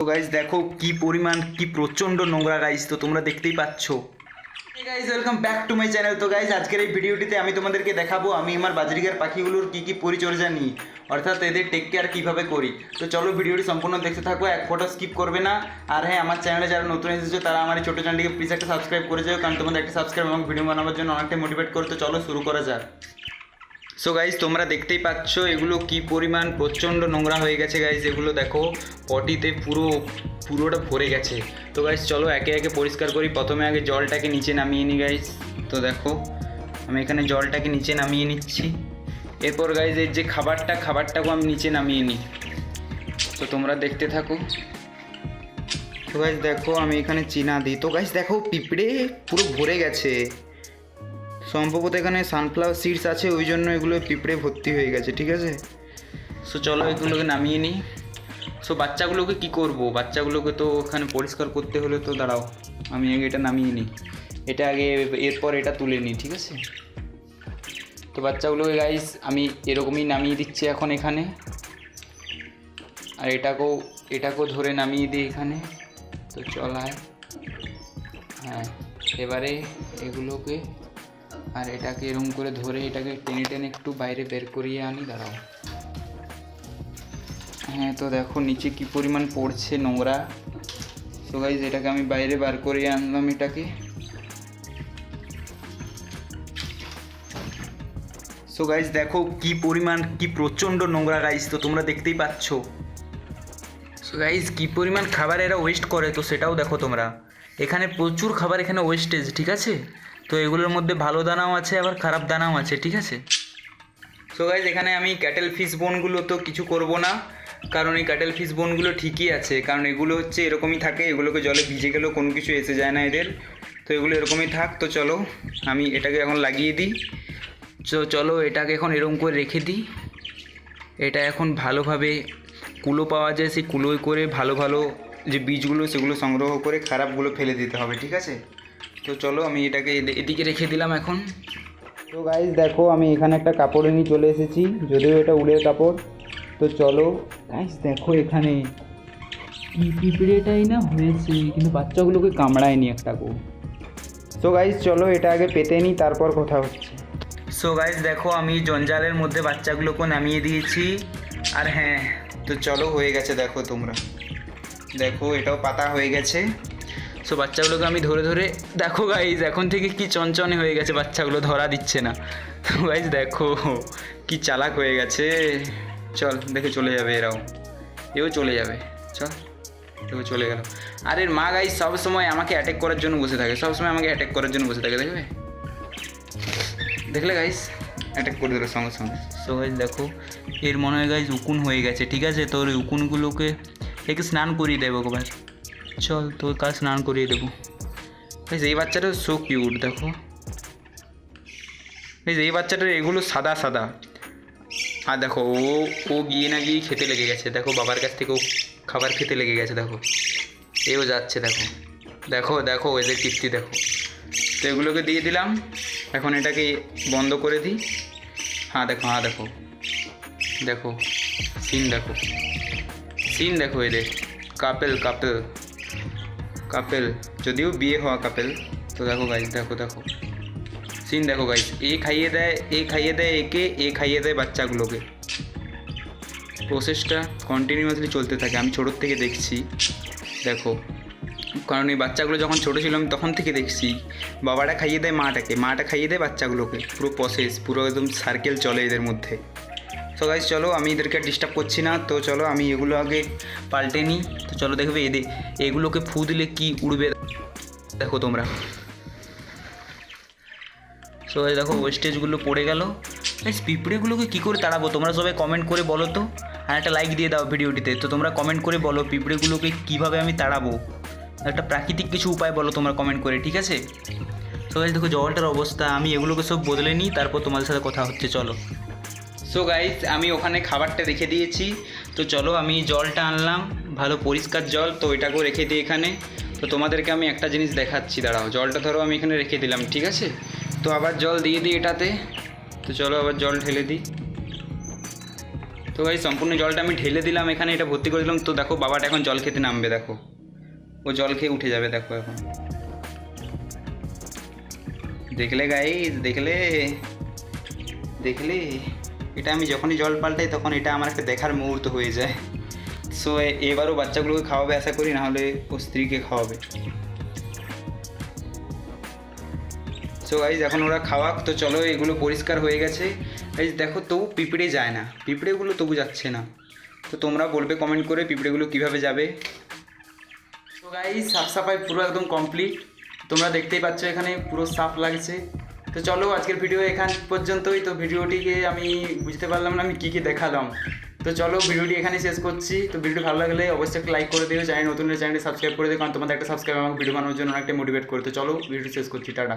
তো গাইজ দেখো কি পরিমাণ, কি প্রচণ্ড নোংরা গাইজ তো তোমরা দেখতেই পাচ্ছ। Guys welcome back to my channel তো গাইজ আজকের এই ভিডিওটিতে আমি তোমাদেরকে দেখাবো, আমি আমার বাজরিকার পাখিগুলোর কি কি পরিচর্যা নিই, অর্থাৎ এদের টেক কেয়ার কীভাবে করি। তো চলো ভিডিওটি সম্পূর্ণ দেখতে থাকো, এক ফটো স্কিপ করবে না। আর হ্যাঁ আমার চ্যানেলে যারা নতুন এসেছ, তারা আমার এই ছোটো চ্যানেলটিকে প্লিজ একটা সাবস্ক্রাইব করে যাও, কারণ তোমাদের একটা সাবস্ক্রাইব আমাকে ভিডিও বানানোর জন্য অনেকটাই মোটিভেট করতে চলো শুরু করা যাক। সো গাইজ তোমরা দেখতেই পাচ্ছ এগুলো কি পরিমাণ প্রচণ্ড নোংরা হয়ে গেছে গাইজ এগুলো দেখো পটিতে পুরো, পুরোটা ভরে গেছে। তো গাইজ চলো একে একে পরিষ্কার করি। প্রথমে আগে জলটাকে নিচে নামিয়ে নিই গাইজ তো দেখো, আমি এখানে জলটাকে নিচে নামিয়ে নিচ্ছি। এরপর গাইজ এর যে খাবারটা, খাবারটাকেও আমি নিচে নামিয়ে নিই তো তোমরা দেখতে থাকো। তো গাইজ দেখো, আমি এখানে চিনা দিই। তো গাইজ দেখো, পিঁপড়ে পুরো ভরে গেছে। সম্ভবত এখানে সানফ্লাওয়ার সিডস আছে, ওই জন্য এগুলো পিঁপড়ে ভর্তি হয়ে গেছে, ঠিক আছে? সো চলো এগুলোকে নামিয়ে নিই। সো বাচ্চাগুলোকে কি করব? বাচ্চাগুলোকে তো ওখানে পরিষ্কার করতে হলে তো দাঁড়াও, আমি আগে এটা নামিয়ে নিই। এটা আগে এরপর এটা তুলে নিই, ঠিক আছে? তো বাচ্চাগুলোকে গাইস আমি এরকমই নামিয়ে দিচ্ছি এখন এখানে। আর এটাকেও এটাকেও ধরে নামিয়ে দিই এখানে। তো চলায় হ্যাঁ এবারে এগুলোকে আর এটাকে এরকম করে ধরে এটাকে টেনে টেনে একটু বাইরে বের করিয়ে আনি, দাঁড়াও। হ্যাঁ তো দেখো নিচে কি পরিমাণ পড়ছে নোংরা। তো গাইজ এটাকে আমি বাইরে বার করিয়ে আনলাম এটাকে। সো গাইজ দেখো কি পরিমাণ, কি প্রচণ্ড নোংরা গাইজ তো তোমরা দেখতেই পাচ্ছ। সো গাইজ কি পরিমাণ খাবার এরা ওয়েস্ট করে, তো সেটাও দেখো তোমরা। এখানে প্রচুর খাবার এখানে ওয়েস্টেজ ঠিক আছে? তো এগুলোর মধ্যে ভালো দানাও আছে, আবার খারাপ দানাও আছে, ঠিক আছে? সো গাইজ এখানে আমি ক্যাটেল ফিশ বোনগুলো তো কিছু করব না, কারণ এই ক্যাটেল ফিশ বোনগুলো ঠিকই আছে, কারণ এগুলো হচ্ছে এরকমই থাকে, এগুলোকে জলে ভিজে গেলেও কোনো কিছু এসে যায় না এদের। তো এগুলো এরকমই থাক, তো চলো, আমি এটাকে এখন লাগিয়ে দিই। তো চলো, এটাকে এখন এরকম করে রেখে দিই। এটা এখন ভালোভাবে কুলো পাওয়া যায়, সেই কুলোয় করে ভালো ভালো যে বীজগুলো, সেগুলো সংগ্রহ করে খারাপগুলো ফেলে দিতে হবে, ঠিক আছে? তো চলো আমি এটাকে এদি- এদিকে রেখে দিলাম এখন। তো গাইজ দেখো আমি এখানে একটা কাপড় নিয়ে চলে এসেছি যদিও এটা উলের কাপড়। তো চলো গাইজ দেখো এখানে পিঁপড়েটাই না হয়েছে কিন্তু বাচ্চাগুলোকে কামড়ায়নি একটা গো। সো গাইজ চলো এটা আগে পেতে নিই তারপর কথা হচ্ছে। সো গাইজ দেখো আমি জঞ্জালের মধ্যে বাচ্চাগুলোকে নামিয়ে দিয়েছি। আর হ্যাঁ তো চলো হয়ে গেছে দেখো তোমরা। দেখো এটাও পাতা হয়ে গেছে। সো বাচ্চাগুলোকে আমি ধরে ধরে, দেখো গাইজ এখন থেকে কি চনচনে হয়ে গেছে, বাচ্চাগুলো ধরা দিচ্ছে না। গাইজ দেখো, কি চালাক হয়ে গেছে। চল, দেখে চলে যাবে এরাও। এও চলে যাবে। চল দেখো চলে গেল। আর এর মা গাইজ সব সময় আমাকে অ্যাটাক করার জন্য বসে থাকে। সব সময় আমাকে অ্যাটাক করার জন্য বসে থাকে, দেখবে? দেখলে গাইস অ্যাটাক করে দিল সঙ্গে সঙ্গে। সো গাইজ দেখো, এর মনে হয় গাইজ উকুন হয়ে গেছে, ঠিক আছে? তোর উকুনগুলোকে, একে স্নান করিয়ে দেবো একবার চল তোর কাজ স্নান করিয়ে দেবো। গাইজ এই বাচ্চাটা সো কিউট দেখো। গাইজ এই বাচ্চাটার এগুলো সাদা সাদা। আর দেখো, ও ও গিয়ে না গিয়ে খেতে লেগে গেছে। দেখো, বাবার কাছ থেকে ও খাবার খেতে লেগে গেছে, দেখো। এও যাচ্ছে, দেখো। দেখো দেখো এদের কীর্তি, দেখো। তো এগুলোকে দিয়ে দিলাম। এখন এটাকে বন্ধ করে দিই। হ্যাঁ দেখো হ্যাঁ দেখো। দেখো, সিন দেখো। সিন দেখো এদের। Couple couple. কাপেল, যদিও বিয়ে হওয়া কাপেল, তো দেখো গাইজ দেখো দেখো। সিন দেখো গাইজ এ খাইয়ে দেয়, এ খাইয়ে দেয় একে, এ খাইয়ে দেয় বাচ্চাগুলোকে। প্রসেসটা কন্টিনিউয়াসলি চলতে থাকে, আমি ছোটোর থেকে দেখছি, দেখো। কারণ এই বাচ্চাগুলো যখন ছোটো ছিল আমি তখন থেকে দেখছি বাবাটা খাইয়ে দেয় মাটাকে, মাটা খাইয়ে দেয় বাচ্চাগুলোকে, পুরো প্রসেস পুরো একদম সার্কেল চলে এদের মধ্যে। তো গাইজ চলো আমি এদেরকে ডিস্টার্ব করছি না। তো চলো আমি এগুলো আগে পাল্টে নিই। তো চলো দেখবে এদের এগুলোকে ফু দিলে কি উড়বে? দেখো তোমরা। সো দেখো ওয়েস্টেজগুলো পড়ে গেল। এই পিঁপড়েগুলোকে কী করে তাড়াবো? তোমরা সবাই কমেন্ট করে বলো তো। আর একটা লাইক দিয়ে দাও ভিডিওটিতে। তো তোমরা কমেন্ট করে বলো পিঁপড়েগুলোকে কীভাবে আমি তাড়াবো? একটা প্রাকৃতিক কিছু উপায় বলো তোমরা কমেন্ট করে, ঠিক আছে? গাইজ দেখো জলটার অবস্থা। আমি এগুলোকে সব বদলে নিই, তারপর তোমাদের সাথে কথা হচ্ছে। চলো। সো গাইজ আমি ওখানে খাবারটা রেখে দিয়েছি। তো চলো, আমি জলটা আনলাম। ভালো পরিষ্কার জল, তো এটাকেও রেখে দিই এখানে। তো তোমাদেরকে আমি একটা জিনিস দেখাচ্ছি, দাঁড়াও। জলটা ধরো, আমি এখানে রেখে দিলাম, ঠিক আছে? তো আবার জল দিয়ে দিই এটাতে। তো চলো, আবার জল ঢেলে দিই। তো ভাই সম্পূর্ণ জলটা আমি ঢেলে দিলাম এখানে, এটা ভর্তি করে দিলাম। তো দেখো, বাবাটা এখন জল খেতে নামবে, দেখো। ও জল খেয়ে উঠে যাবে, দেখো এখন। দেখলে গাই দেখলে? দেখলে? এটা আমি যখনই জল পাল্টাই তখন এটা আমার একটা দেখার মুহূর্ত হয়ে যায়। সো এবারও বাচ্চাগুলোকে খাওয়াবে আশা করি, নাহলে ও স্ত্রীকে খাওয়াবে। সো গাইজ এখন ওরা খাওয়াক, তো চলো এগুলো পরিষ্কার হয়ে গেছে। গাইজ দেখো, তবু পিঁপড়ে যায় না। পিঁপড়েগুলো তবু যাচ্ছে না। তো তোমরা বলবে কমেন্ট করে পিঁপড়েগুলো কীভাবে যাবে। তো গাইজ সাফ সাফাই পুরো একদম কমপ্লিট তোমরা দেখতেই পাচ্ছ এখানে পুরো সাফ লাগছে। তো চলো আজকের ভিডিও এখান পর্যন্তই। তো ভিডিওটিকে আমি বুঝতে পারলাম না, আমি কী কী দেখালাম। তো চলো ভিডিওটি এখানে শেষ করছি। তো ভিডিওটি ভালো লাগলে অবশ্যই একটা লাইক করে দিও চ্যানেল নতুন চ্যানেলটি সাবস্ক্রাইব করে দিও, কারণ তোমাদের একটা সাবস্ক্রাইব আমাকে ভিডিও বানানোর জন্য অনেকটা মোটিভেট করে। তো চলো ভিডিওটি শেষ করছি, টাটা।